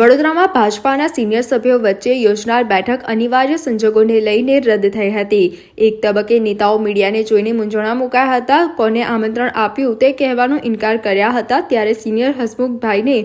વડોદરામાં ભાજપાના સિનિયર સભ્યો વચ્ચે યોજનાર બેઠક અનિવાર્ય સંજોગોને લઈને રદ થઈ હતી. એક તબક્કે નેતાઓ મીડિયાને જોઈને મૂંઝવણમાં મુકાયા હતા. કોને આમંત્રણ આપ્યું તે કહેવાનો ઇનકાર કર્યા હતા. ત્યારે સિનિયર હસમુખભાઈને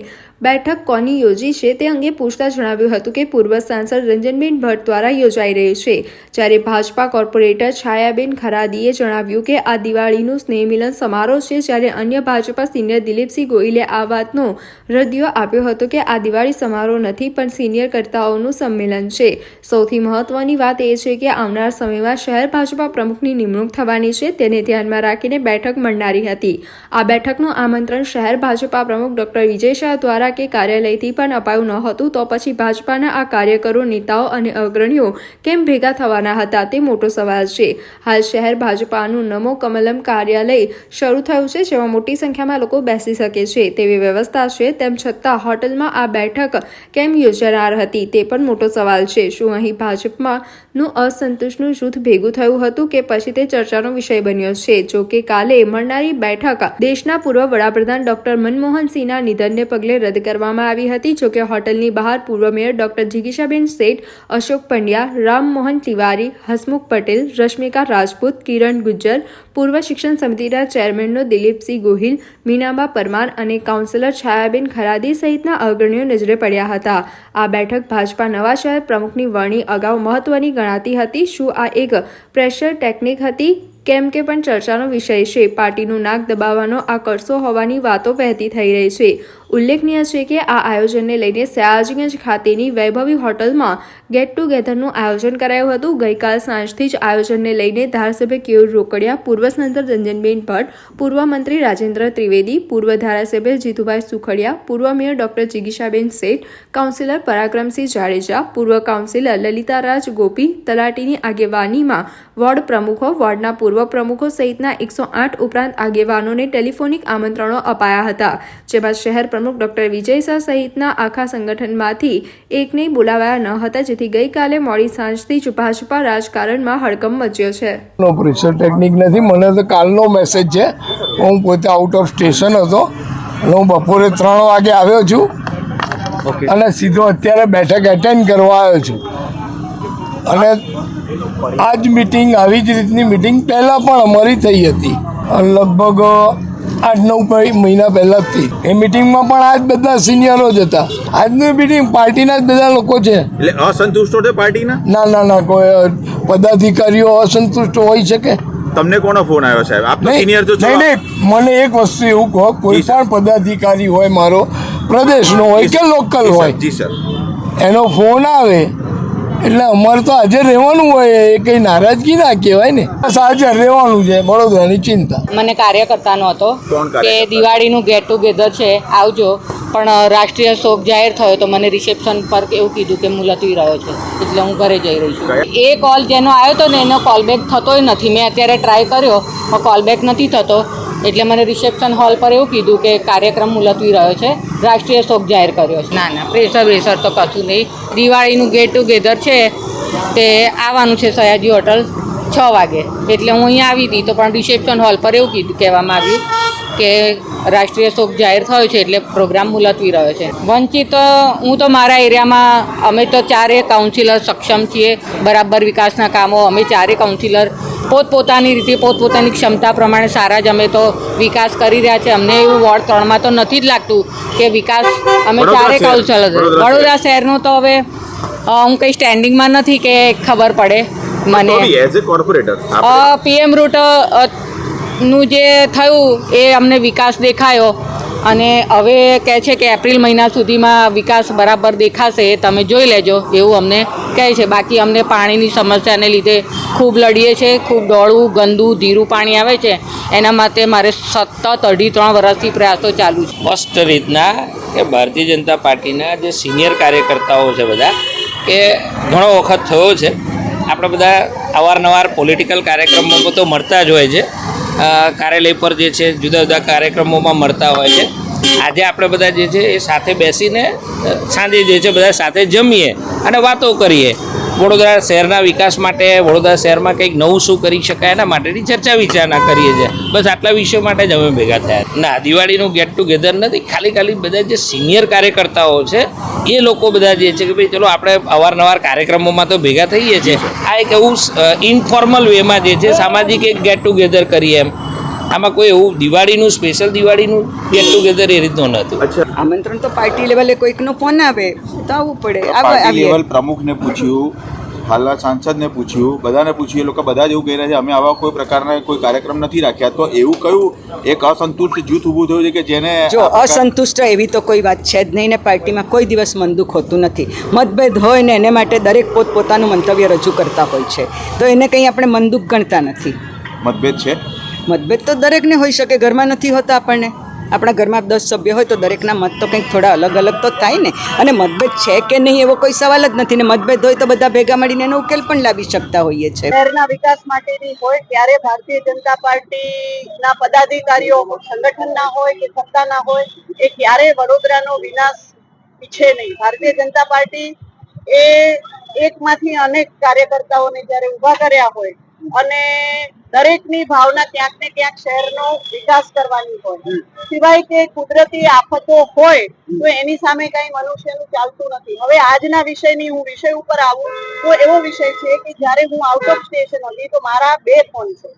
બેઠક કોની યોજી છે તે અંગે પૂછતા જણાવ્યું હતું કે પૂર્વ સાંસદ રંજનબેન ભટ્ટ દ્વારા યોજાઈ રહી છે. જ્યારે ભાજપા કોર્પોરેટર છાયાબેન ખરાદીએ જણાવ્યું કે આ દિવાળીનું સ્નેહ મિલન સમારોહ છે, જ્યારે અન્ય ભાજપા સિનિયર દિલીપસિંહ ગોહિલે આ વાતનો રદિયો આપ્યો હતો કે આ દિવાળી સમારોહ નથી, પણ સિનિયર કર્તાઓનું સંમેલન છે. સૌથી મહત્વની વાત એ છે કે આવનાર સમયમાં શહેર ભાજપા પ્રમુખની નિમણૂક થવાની છે, તેને ધ્યાનમાં રાખીને બેઠક મળનારી હતી. આ બેઠકનું આમંત્રણ શહેર ભાજપા પ્રમુખ ડોક્ટર વિજય શાહ દ્વારા કે કાર્યાલયથી પણ અપાયું ન હતું તો પછી ભાજપાના આ કાર્યકરો, નેતાઓ અને અગ્રણીઓ કેમ ભેગા થવાના હતા, તે મોટો સવાલ છે. હાલ શહેર ભાજપાનું નમો કમલમ કાર્યાલય શરૂ થયું છે, જેમાં મોટી સંખ્યામાં લોકો બેસી શકે છે. તેવી વ્યવસ્થા છે, તેમ છતાં હોટલમાં આ બેઠક કેમ યોજાનાર હતી તે પણ મોટો સવાલ છે. શું અહીં ભાજપમાં નું અસંતોષનું જૂથ ભેગું થયું હતું કે પછી તે ચર્ચાનો વિષય બન્યો છે? જો કે કાલે મળનારી બેઠક દેશના પૂર્વ વડાપ્રધાન ડોક્ટર મનમોહન સિંહના નિધનને પગલે રદ કરવામાં આવી હતી. જો કે હોટલની બહાર પૂર્વ મેયર ડોક્ટર જિગીશાબેન શેઠ, અશોક પંડ્યા રામમોહન તિવારી, હસમુખ પટેલ, રશ્મિકા રાજપૂત, કિરણ ગુજ્જર, પૂર્વ શિક્ષણ સમિતિના ચેરમેનનો દિલીપસિંહ ગોહિલ, મીનાબા પરમાર અને કાઉન્સિલર છાયાબેન ખરાદી સહિતના અગ્રણીઓ નજરે પડ્યા હતા. આ બેઠક ભાજપા નવા શહેર પ્રમુખની વરણી અગાઉ મહત્વની ગણાતી હતી. શું આ એક પ્રેશર ટેકનિક હતી? કેમ કે પણ ચર્ચાનો વિષય છે. પાર્ટીનું નાક દબાવવાનો આ કરશો હોવાની વાતો વહેતી થઈ રહી છે. ઉલ્લેખનીય છે કે આ આયોજનને લઈને સયાજીગંજ ખાતેની વૈભવી હોટલમાં ગેટ ટુગેધરનું આયોજન કરાયું હતું. ગઈકાલ સાંજથી જ આયોજનને લઈને ધારાસભ્ય કેયુર રોકડિયા, પૂર્વ સંસદ રંજનબેન ભટ્ટ, પૂર્વ મંત્રી રાજેન્દ્ર ત્રિવેદી, પૂર્વ ધારાસભ્ય જીતુભાઈ સુખડિયા, પૂર્વ મેયર ડોક્ટર જિગીશાબેન શેઠ, કાઉન્સિલર પરાક્રમસિંહ જાડેજા, પૂર્વ કાઉન્સિલર લલિતારાજ ગોપી, તલાટીની આગેવાનીમાં વોર્ડ પ્રમુખો, વોર્ડના પૂર્વ પ્રમુખો સહિતના એકસો આઠ ઉપરાંત આગેવાનોને ટેલિફોનિક આમંત્રણો અપાયા હતા જેમાં શહેર પ્રમુખ ડોક્ટર વિજય શાહ સહિતના આખા સંગઠનમાંથી એકને બોલાવાયા ન હતા જેથી ગઈકાલે મોડી સાંજથી છુપાછુપા રાજકારણમાં હડકંપ મચ્યો છે. નો પ્રેશર ટેકનિક નથી મને તો કાલનો મેસેજ છે. હું પોતે આઉટ ઓફ સ્ટેશન હતો. હું બપોરે ત્રણ વાગે આવ્યો છું. અને સીધો અત્યારે બેઠક એટેન્ડ કરવા આવ્યો છું. અને આ જ મિટિંગ આવી જ રીતની મિટિંગ પહેલાં પણ અમારી થઈ હતી. લગભગ આઠ નવ મહિના પહેલાંથી એ મિટિંગમાં પણ આ જ બધા સિનિયરો જ હતા. આજની મિટિંગ પાર્ટીના જ બધા લોકો છે. એટલે અસંતુષ્ટો છે પાર્ટીના? ના ના ના કોઈ પદાધિકારીઓ અસંતુષ્ટ હોઈ શકે. તમને કોનો ફોન આવ્યો સાહેબ? આપ તો સિનિયર તો છો. નહીં મને એક વસ્તુ એવું કહો કોઈ પણ પદાધિકારી હોય મારો પ્રદેશનો હોય કે લોકલ હોય જી સર. એનો ફોન આવે એટલે અમારે તો આજે રહેવાનું હોય એ કંઈ નારાજગી ના કહેવાય ને. બસ આજે રહેવાનું છે વડોદરાની ચિંતા. મને કાર્યકર્તાનો હતો કે દિવાળીનું ગેટ ટુગેધર છે આવજો. પણ રાષ્ટ્રીય શોક જાહેર થયો તો મને રિસેપ્શન પર એવું કીધું કે મુલતવી રહ્યો છે એટલે હું ઘરે જઈ રહી છું. એ કોલ જેનો આવ્યો હતો ને એનો કોલબેક થતોય નથી. મેં અત્યારે ટ્રાય કર્યો પણ કોલબેક નથી થતો. એટલે મને રિસેપ્શન હોલ પર એવું કીધું કે કાર્યક્રમ મુલતવી રહ્યો છે. રાષ્ટ્રીય શોક જાહેર કર્યો છે. ના ના, પ્રેશર પ્રેશર તો કશું નહીં. દિવાળીનું ગેટ ટુગેધર છે તે આવવાનું છે સયાજી હોટલ છ વાગે. એટલે હું અહીંયા આવી હતી તો પણ રિસેપ્શન હોલ પર એવું કીધું, કહેવામાં આવ્યું કે રાષ્ટ્રીય શોક જાહેર થયો છે એટલે પ્રોગ્રામ મુલતવી રહ્યો છે. વંચિત, હું તો મારા એરિયામાં, અમે તો ચારે કાઉન્સિલર સક્ષમ છીએ. બરાબર વિકાસના કામો, અમે ચારે કાઉન્સિલર પોતપોતાની રીતે પોતપોતાની ક્ષમતા પ્રમાણે સારા જ અમે તો વિકાસ કરી રહ્યા છે. અમને એવું વોર્ડ ત્રણમાં તો નથી જ લાગતું કે વિકાસ અમે ક્યારે કાઉન્સિલર વડોદરા શહેરનો શહેરનું તો હવે હું કંઈ સ્ટેન્ડિંગમાં નથી કે ખબર પડે મને. એઝ એ કોર્પોરેટર પીએમ રૂટનું જે થયું એ અમને વિકાસ દેખાયો. અને હવે કહે છે કે એપ્રિલ મહિના સુધીમાં વિકાસ બરાબર દેખાશે એ તમે જોઈ લેજો, એવું અમને કહે છે. બાકી અમને પાણીની સમસ્યાને લીધે ખૂબ લડીએ છીએ ખૂબ ડોળું, ગંદુ, ધીરું પાણી આવે છે. એના માટે મારે સતત અઢી ત્રણ વર્ષથી પ્રયાસો ચાલુ છે. સ્પષ્ટ રીતના કે ભારતીય જનતા પાર્ટીના જે સિનિયર કાર્યકર્તાઓ છે બધા, કે ઘણો વખત થયો છે. આપણે બધા અવારનવાર પોલિટિકલ કાર્યક્રમો તો મળતા જ હોય છે. કાર્યાલય પર જે છે, જુદા જુદા કાર્યક્રમોમાં મળતા હોય છે. આજે આપણે બધા જે છે, એ સાથે બેસીને સાંજે જે છે, બધા સાથે જમીએ અને વાતો કરીએ. વડોદરા શહેરના વિકાસ માટે, વડોદરા શહેરમાં કંઈક નવું શું કરી શકાય એના માટેની ચર્ચા વિચારણા કરીએ છીએ. બસ આટલા વિષયો માટે જ અમે ભેગા થયા ના, દિવાળીનું ગેટ ટુગેધર નથી. ખાલી ખાલી બધા જે સિનિયર કાર્યકર્તાઓ છે, એ લોકો બધા જે છે કે ભાઈ, ચલો આપણે અવારનવાર કાર્યક્રમોમાં તો ભેગા થઈએ છીએ. આ એક એવું ઇનફોર્મલ વેમાં જે છે, સામાજિક એક ગેટ ટુગેધર કરીએ એમ. આમાં કોઈ એવું દિવાળીનું સ્પેશિયલ દિવાળીનું ગેટ ટુગેધર એ રીતનું નહોતું અચ્છા. આમંત્રણ તો પાર્ટી લેવલે કોઈકનો ફોન આવે તો આવવું પડે. પાર્ટી લેવલ પ્રમુખને પૂછ્યું હાલના સાંસદને પૂછ્યું બધાને પૂછ્યું એ લોકો બધા જ એવું કહી રહ્યા છે અમે આવા કોઈ પ્રકારના કોઈ કાર્યક્રમ નથી રાખ્યા. તો એવું કયું એક અસંતુષ્ટ જૂથ ઊભું થયું છે કે જેને જો અસંતુષ્ટ એવી તો કોઈ વાત છે જ નહીં ને પાર્ટીમાં કોઈ દિવસ મનદુખ હોતું નથી. મતભેદ હોય ને એને માટે દરેક પોત પોતાનું મંતવ્ય રજૂ કરતા હોય છે. તો એને કંઈ આપણે મનદુખ ગણતા નથી. મતભેદ છે? મતભેદ તો દરેકને હોઈ શકે, ઘરમાં નથી હોતા આપણને. આપણા ઘરમાં દસ સભ્ય હોય તો દરેકના મત તો કંઈક થોડા અલગ અલગ તો થાય ને. અને મતભેદ છે કે નહીં એવો કોઈ સવાલ જ નથી ને મતભેદ હોય તો બધા ભેગા મળીને એનો ઉકેલ પણ લાવી શકતા હોઈએ છીએ. શહેરના વિકાસ માટેની હોય ત્યારે ભારતીય જનતા પાર્ટીના પદાધિકારીઓ સંગઠનના હોય કે સત્તાના હોય, એ ક્યારે વડોદરાનો વિનાશ ઈચ્છે નહીં. ભારતીય જનતા પાર્ટી એ એકમાંથી અનેક કાર્યકર્તાઓને જ્યારે ઊભા કર્યા હોય અને દરેકની ભાવના ક્યાંક ને ક્યાંક શહેરનો વિકાસ કરવાની હોય. સિવાય કે કુદરતી આફતો હોય તો એની સામે કઈ મનુષ્યનું ચાલતું નથી. હવે આજના વિષયની હું વિષય ઉપર આવું તો એવો વિષય છે કે જ્યારે હું આઉટ ઓફ સ્ટેશન હતી તો મારા બે ફોન છે.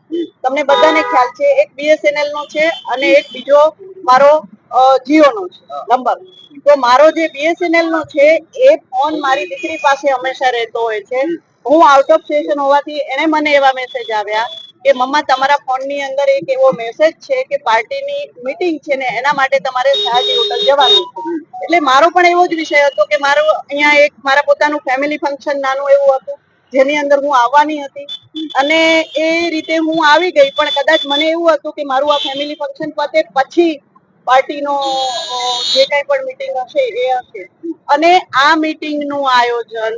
તમને બધાને ખ્યાલ છે એક બીએસએનએલ નો છે અને એક બીજો મારો જીઓ નો છે નંબર. તો મારો જે બીએસએનએલ નો છે એ ફોન મારી દીકરી પાસે હંમેશા રહેતો હોય છે. હું આઉટ ઓફ સ્ટેશન હોવાથી એને મને એવા મેસેજ આવ્યા કે, મમ્મા, તમારા ફોનની અંદર એક એવો મેસેજ છે કે પાર્ટીની મીટિંગ છે ને એના માટે તમારે સાહજી હોટલ જવાનું એટલે મારો પણ એવો જ વિષય હતો કે મારો અહીંયા એક, મારા પોતાનું ફેમિલી ફંક્શન નાનું એવું હતું, જેની અંદર હું આવવાની હતી. અને એ રીતે હું આવી ગઈ, પણ કદાચ મને એવું હતું કે મારું આ ફેમિલી ફંક્શન પતે પછી પાર્ટીનો જે કઈ પણ મીટિંગ હશે એ હશે. અને આ મીટિંગનું આયોજન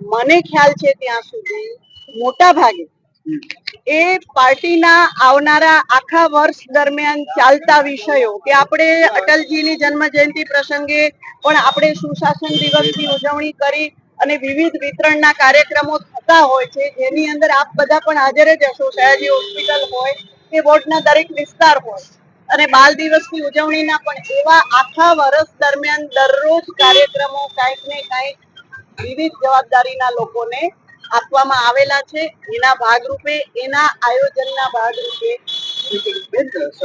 મને ખ્યાલ છે ત્યાં સુધી મોટા ભાગે એ પાર્ટીના આવનારા આખા વર્ષ દરમિયાન ચાલતા વિષયો કે આપણે અટલજીની જન્મ જયંતિ પ્રસંગે પણ આપણે સુશાસન દિવસની ઉજવણી કરી અને વિવિધ વિતરણના કાર્યક્રમો થતા હોય છે, જેની અંદર આપ બધા પણ હાજર જ હશો. સયાજી હોસ્પિટલ હોય કે વોર્ડના દરેક વિસ્તાર હોય. અને બાલ દિવસની ઉજવણીના પણ એવા આખા વર્ષ દરમિયાન દરરોજ કાર્યક્રમો કાંઈક ને કાંઈક વિવિધ જવાબદારીના લોકોને આપવામાં આવેલા છે એના ભાગરૂપે એના આયોજનના ભાગરૂપે.